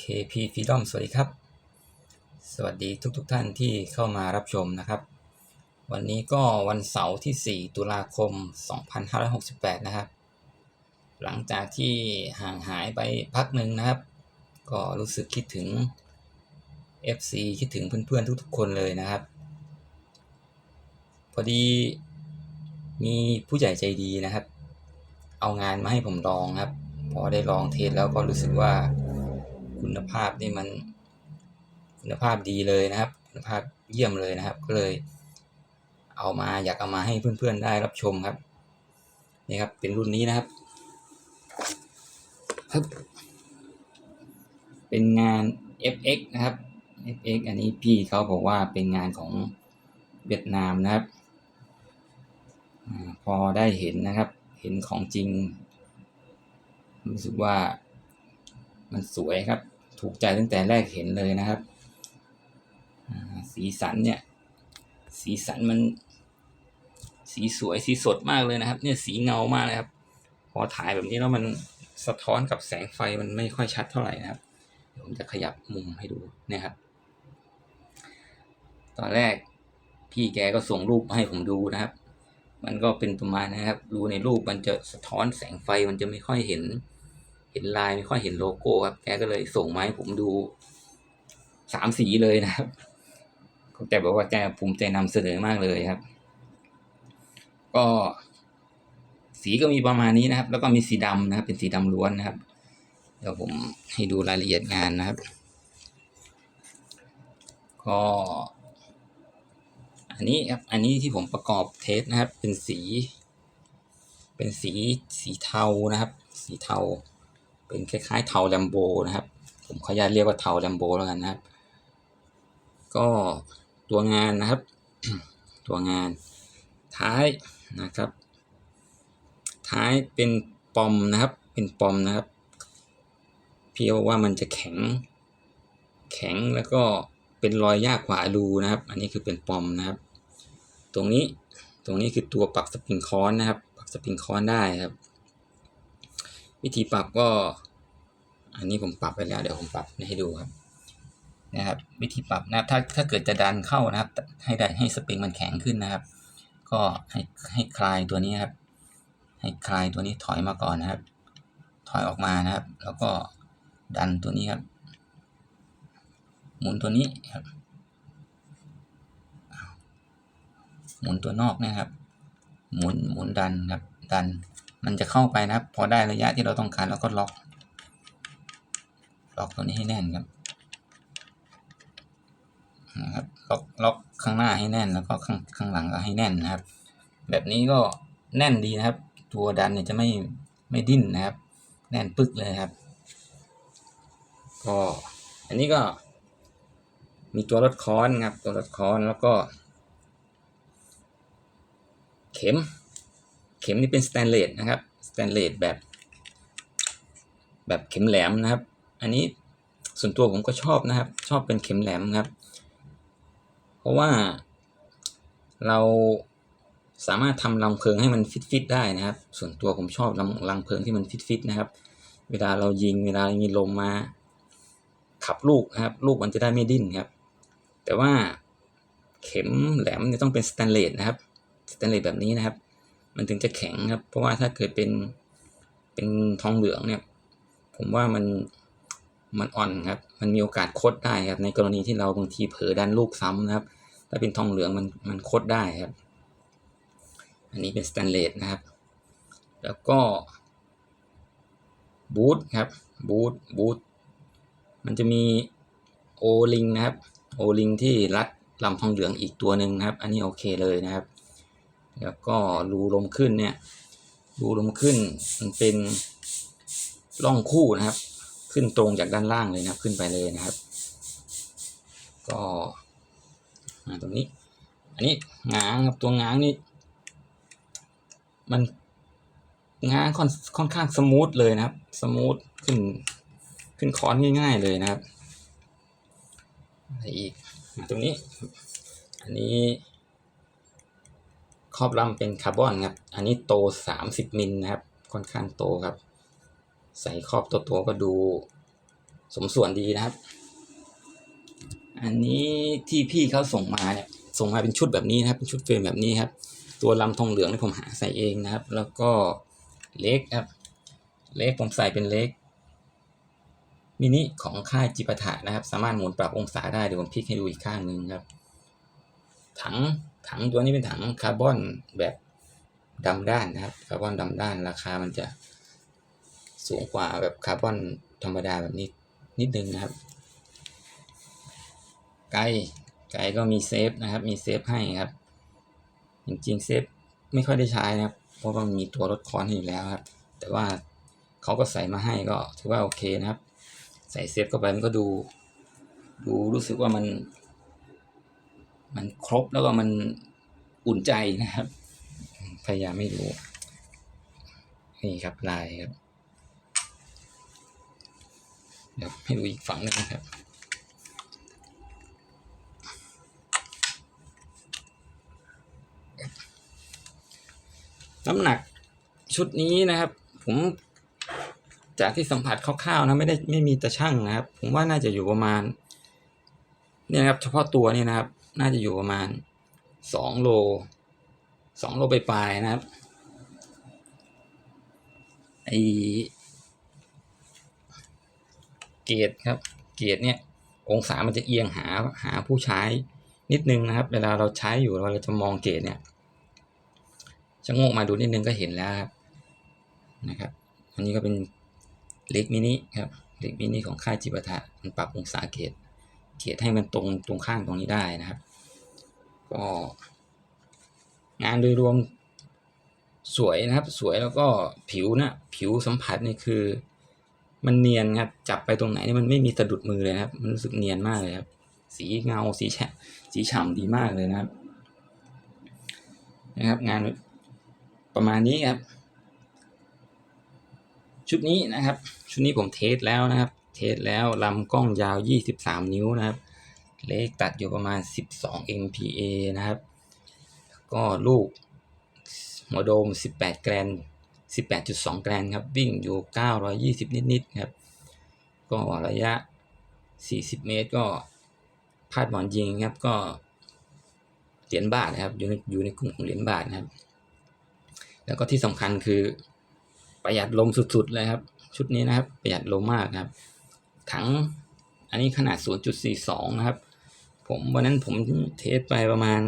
KP Freedom สวัสดีครับ สวัสดีทุกๆทท่านที่เข้ามารับชมนะครับ วันนี้ก็วันเสาร์ที่ 4 ตุลาคม 2568 นะครับ หลังจากที่ห่างหายไปพักหนึ่งนะครับ ก็รู้สึกคิดถึง FC คิดถึงเพื่อนๆทุกๆคนเลยนะครับ พอดีมีผู้ใหญ่ใจดีนะครับ เอางานมาให้ผมลองครับ พอได้ลองเทสแล้วก็รู้สึกว่า คุณภาพนี่มันคุณภาพดีเลยนะครับ คุณภาพเยี่ยมเลยนะครับ ก็เลย เอามาอยากเอามาให้เพื่อนๆได้รับชมครับนี่ครับเป็นรุ่นนี้นะครับครับเป็นงาน FX นะครับ FX อันนี้พี่เขาบอกว่าเป็นงานของเวียดนามนะครับอพอได้เห็นนะครับ เห็นของจริง รู้สึกว่ามันสวยครับ ถูกใจตั้งแต่แรกเห็นเลยนะครับสีสันเนี่ย สีสันมัน สีสวยสีสดมากเลยนะครับ เนี่ยสีเงามากเลยครับ พอถ่ายแบบนี้แล้วมันสะท้อนกับแสงไฟมันไม่ค่อยชัดเท่าไหร่นะครับเดี๋ยวผมจะขยับมุมให้ดูนี่ยครับ ตอนแรกพี่แกก็ส่งรูปให้ผมดูนะครับ มันก็เป็นประมาณนะครับ ดูในรูปมันจะสะท้อนแสงไฟมันจะไม่ค่อยเห็น เห็นลายไม่ค่อยเห็นโลโก้ครับแกก็เลยส่งมาให้ผมดูสามสีเลยนะครับแกบอกว่าแกภูมิใจนำเสนอมากเลยครับ ก็สีก็มีประมาณนี้นะครับ แล้วก็มีสีดำนะครับ เป็นสีดำล้วนนะครับ เดี๋ยวผมให้ดูรายละเอียดงานนะครับ ก็ อันนี้ครับ อันนี้ที่ผมประกอบเทสนะครับ เป็นสี เป็นสีสีเทานะครับ สีเทา เป็นคล้ายๆเทาแลมโบนะครับ ผมขออนุญาตเรียกว่าเทาแลมโบแล้วกันนะครับ ก็ตัวงานนะครับ ตัวงานท้ายนะครับ ท้ายเป็นปอมนะครับ เป็นปอมนะครับ พี่บอกว่ามันจะแข็ง แข็งแล้วก็เป็นรอยยากกว่าอลูนะครับ อันนี้คือเป็นปอมนะครับ ตรงนี้ตรงนี้คือตัวปรับสปริงคอนนะครับปรับสปริงคอนได้ครับ วิธีปรับก็ อันนี้ผมปรับไปแล้วเดี๋ยวผมปรับให้ดูครับนะครับ วิธีปรับนะครับถ้าถ้าเกิดจะดันเข้านะครับ ให้ได้ให้สปริงมันแข็งขึ้นนะครับ ก็ให้ให้คลายตัวนี้ครับ ให้คลายตัวนี้ถอยมาก่อนนะครับ ถอยออกมานะครับ แล้วก็ดันตัวนี้ครับ หมุนตัวนี้ครับหมุนตัวนอกนะครับ หมุนหมุนดันครับ ดัน มันจะเข้าไปนะครับ พอได้ระยะที่เราต้องการแล้วก็ล็อก ล็อกตัวนี้ให้แน่นครับนะครับล็อกล็อกข้างหน้าให้แน่นแล้วก็ข้างข้างหลังก็ให้แน่นนะครับ แบบนี้ก็แน่นดีนะครับ ตัวดันเนี่ยจะไม่ไม่ดิ้นนะครับ แน่นปึ๊กเลยครับ ก็อันนี้ก็มีตัวรถค้อนครับ ตัวรถค้อนแล้วก็ เข็ม เข็มนี่เป็นสแตนเลสนะครับสแตนเลสแบบ แบบเข็มแหลมนะครับ อันนี้ส่วนตัวผมก็ชอบนะครับ ชอบเป็นเข็มแหลมครับ เพราะว่าเราสามารถทำรังเพลิงให้มันฟิตๆได้นะครับ ส่วนตัวผมชอบรังรังเพลิงที่มันฟิตๆนะครับ เวลาเรายิงเวลามีลมมา ขับลูกนะครับ ลูกมันจะได้ไม่ดิ้นครับ แต่ว่าเข็มแหลมเนี่ยต้องเป็นสแตนเลสนะครับสแตนเลสแบบนี้นะครับ มันถึงจะแข็งครับ เพราะว่าถ้าเกิดเป็นเป็นทองเหลืองเนี่ย ผมว่ามัน มันอ่อนครับ มันมีโอกาสคดได้ครับ ในกรณีที่เราบางทีเผลอดันลูกซ้ำนะครับ ถ้าเป็นทองเหลืองมันมันคดได้ครับ อันนี้เป็นสแตนเลสนะครับ แล้วก็บูทครับ บูท บูท มันจะมีโอลิงนะครับ โอลิงที่รัดลำทองเหลืองอีกตัวหนึ่งนะครับ อันนี้โอเคเลยนะครับ แล้วก็รูลมขึ้นเนี่ย รูลมขึ้นมันเป็นร่องคู่นะครับ ขึ้นตรงจากด้านล่างเลยนะครับขึ้นไปเลยนะครับ ก็มาตรงนี้ อันนี้ง้างครับตัวง้างนี่มันง้างค่อนค่อนข้างสมูทเลยนะครับ สมูทขึ้นขึ้นคอนง่ายๆเลยนะครับอะไรอีกมาตรงนี้ อันนี้ครอบลำเป็นคาร์บอนครับ อันนี้โตสามสิบมิลนะครับ ค่อนข้างโตครับ ใส่ครอบโตๆก็ดูสมส่วนดีนะครับ อันนี้ที่พี่เขาส่งมาเนี่ยส่งมาเป็นชุดแบบนี้นะครับ เป็นชุดเฟรมแบบนี้ครับ ตัวลำทองเหลืองที่ผมหาใส่เองนะครับ แล้วก็เล็กครับ เล็กผมใส่เป็นเล็กมินิของค่ายจิปาถะนะครับ สามารถหมุนปรับองศาได้เดี๋ยวผมพลิกให้ดูอีกข้างหนึ่งครับ ถังถังตัวนี้เป็นถังคาร์บอนแบบดำด้านนะครับคาร์บอนดำด้านราคามันจะ สูงกว่าแบบคาร์บอนธรรมดาแบบนี้นิดนึงนะครับ ไกลไกลก็มีเซฟนะครับ มีเซฟให้ครับ จริงๆเซฟไม่ค่อยได้ใช้นะครับ เพราะว่ามันมีตัวลดคอนให้อยู่แล้วครับ แต่ว่าเขาก็ใส่มาให้ก็ถือว่าโอเคนะครับ ใส่เซฟเข้าไปมันก็ดู ดูรู้สึกว่ามัน มันครบแล้วก็มันอุ่นใจนะครับ พยายามไม่ดูนี่ครับลายครับ เดี๋ยวให้ดูอีกฝั่งหนึ่งนะครับน้ำหนักชุดนี้นะครับ ผมจากที่สัมผัสคร่าวๆนะไม่ได้ไม่มีตะช่างนะครับ ผมว่าน่าจะอยู่ประมาณเนี่ยนะครับ เฉพาะตัวนี่นะครับ น่าจะอยู่ประมาณสองโลสองโลไปปลายๆนะครับไอ เกรดครับ เกรดเนี่ยองศามันจะเอียงหาหาผู้ใช้นิดนึงนะครับ เวลาเราใช้อยู่เราจะมองเกรดเนี่ยชะโงกมาดูนิดนึงก็เห็นแล้วครับนะครับ อันนี้ก็เป็นเล็กมินิครับเล็กมินิของค่ายจิปาถะมันปรับองศาเกรดเกรดให้มันตรงตรงข้างตรงนี้ได้นะครับ ก็งานโดยรวมสวยนะครับ สวยแล้วก็ผิวนะผิวสัมผัสนี่คือ มันเนียนครับ จับไปตรงไหนนี่มันไม่มีสะดุดมือเลยนะครับ มันรู้สึกเนียนมากเลยครับ สีเงาสีแฉะสีฉ่ำดีมากเลยนะครับ นะครับ งานประมาณนี้ครับ ชุดนี้นะครับ ชุดนี้ผมเทสแล้วนะครับ เทสแล้วลำกล้องยาว 23 นิ้วนะครับ เลขตัดอยู่ประมาณ 12 MPa นะครับ ก็ลูกหัวโดม 18 แกรน 18.2 แกรนครับ วิ่งอยู่ 920 นิด ๆ ครับ ก็ระยะ 40 เมตรก็พาดบอลยิงครับ ก็เหรียญบาทนะครับ อยู่ในอยู่ในกลุ่มของเหรียญบาทนะครับ แล้วก็ที่สำคัญคือประหยัดลมสุด ๆ เลยครับ ชุดนี้นะครับ ประหยัดลมมากครับ ถังอันนี้ขนาด 0.42 นะครับ ผมวันนั้นผมเทสไปประมาณ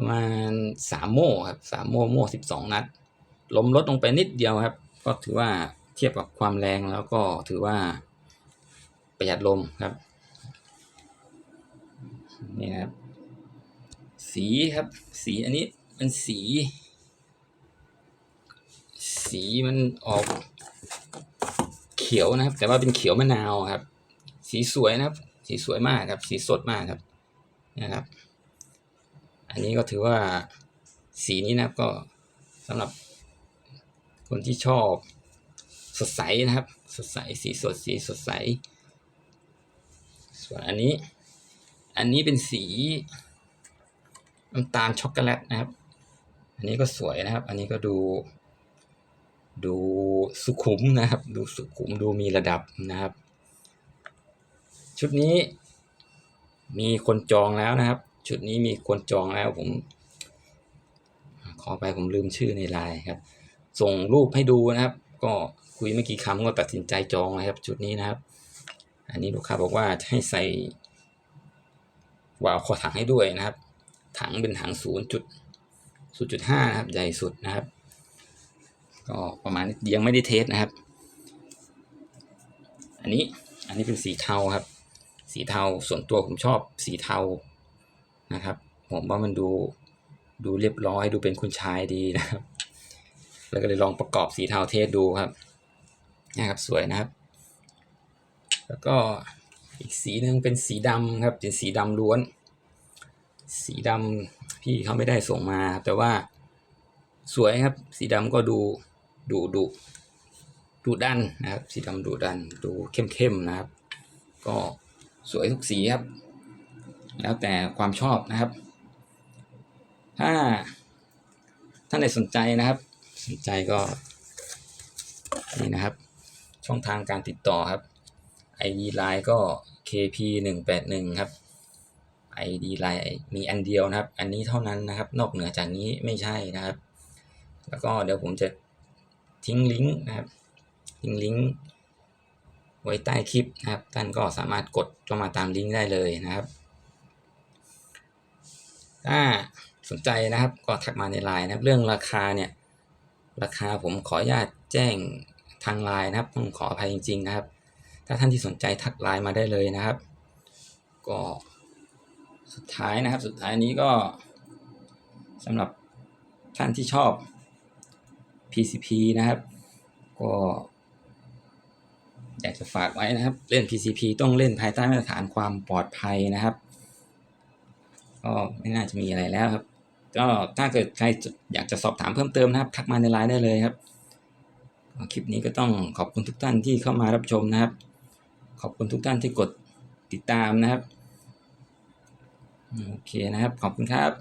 ประมาณ3โม่ครับ3โม่โม่12นัดลมลดลงไปนิดเดียวครับ ก็ถือว่าเทียบกับความแรงแล้วก็ถือว่าประหยัดลมครับนี่ครับ สีครับ สีอันนี้เป็นสี สีมันออกเขียวนะครับ แต่ว่าเป็นเขียวมะนาวครับ สีสวยนะครับ สีสวยมากครับ สีสดมากครับนะครับ อันนี้ก็ถือว่าสีนี้นะครับก็สำหรับคนที่ชอบสดใสนะครับ สดใสสีสดสีสดใส ส่วนอันนี้ อันนี้เป็นสีน้ำตาลช็อกโกแลตนะครับ อันนี้ก็สวยนะครับ อันนี้ก็ดู ดูสุขุมนะครับ ดูสุขุมดูมีระดับนะครับ ชุดนี้มีคนจองแล้วนะครับ ชุดนี้มีคนจองแล้วผม ขอไปผมลืมชื่อในไลน์ครับ ส่งรูปให้ดูนะครับ ก็คุยไม่กี่คำก็ตัดสินใจจองนะครับ ชุดนี้นะครับ อันนี้ลูกค้าบอกว่าให้ใส่วาล์วคอถังให้ด้วยนะครับ ถังเป็นถังศูนย์จุดศูนย์จุดห้านะครับ ใหญ่สุดนะครับ ก็ประมาณนี้ยังไม่ได้เทสนะครับ อันนี้อันนี้เป็นสีเทาครับ สีเทาส่วนตัวผมชอบสีเทา นะครับ ผมว่ามันดูดูเรียบร้อยดูเป็นคุณชายดีนะครับ แล้วก็เลยลองประกอบสีเทาเทสดูครับนะครับสวยนะครับ แล้วก็อีกสีหนึ่งเป็นสีดำครับเป็นสีดำล้วน สีดำพี่เขาไม่ได้ส่งมาครับแต่ว่าสวยครับ สีดำก็ดูดูดูดูดันนะครับ สีดำดูดันดูเข้มๆนะครับ ก็สวยทุกสีครับ แล้วแต่ความชอบนะครับ ถ้าท่านใดสนใจนะครับ สนใจก็นี่นะครับ ช่องทางการติดต่อครับ ID Line ก็ KP 1 8 1 ครับ ID Line มีอันเดียวนะครับ อันนี้เท่านั้นนะครับ นอกเหนือจากนี้ไม่ใช่นะครับ แล้วก็เดี๋ยวผมจะทิ้งลิงก์นะครับ ทิ้งลิงก์ไว้ใต้คลิปนะครับ ท่านก็สามารถกดเข้ามาตามลิงก์ได้เลยนะครับ ถ้าสนใจนะครับก็ทักมาในไลน์นะครับ เรื่องราคาเนี่ยราคาผมขออนุญาตแจ้งทางไลน์นะครับต้องขออภัยจริง ๆ นะครับ ถ้าท่านที่สนใจทักไลน์มาได้เลยนะครับ ก็สุดท้ายนะครับ สุดท้ายนี้ก็สำหรับท่านที่ชอบ PCP นะครับ ก็ อยากจะฝากไว้นะครับ เล่น PCP ต้องเล่นภายใต้มาตรฐานความปลอดภัยนะครับ ก็ไม่น่าจะมีอะไรแล้วครับ ก็ถ้าเกิดใครอยากจะสอบถามเพิ่มเติมนะครับทักมาในไลน์ได้เลยครับคลิปนี้ก็ต้องขอบคุณทุกท่านที่เข้ามารับชมนะครับ ขอบคุณทุกท่านที่กดติดตามนะครับโอเคนะครับ ขอบคุณครับ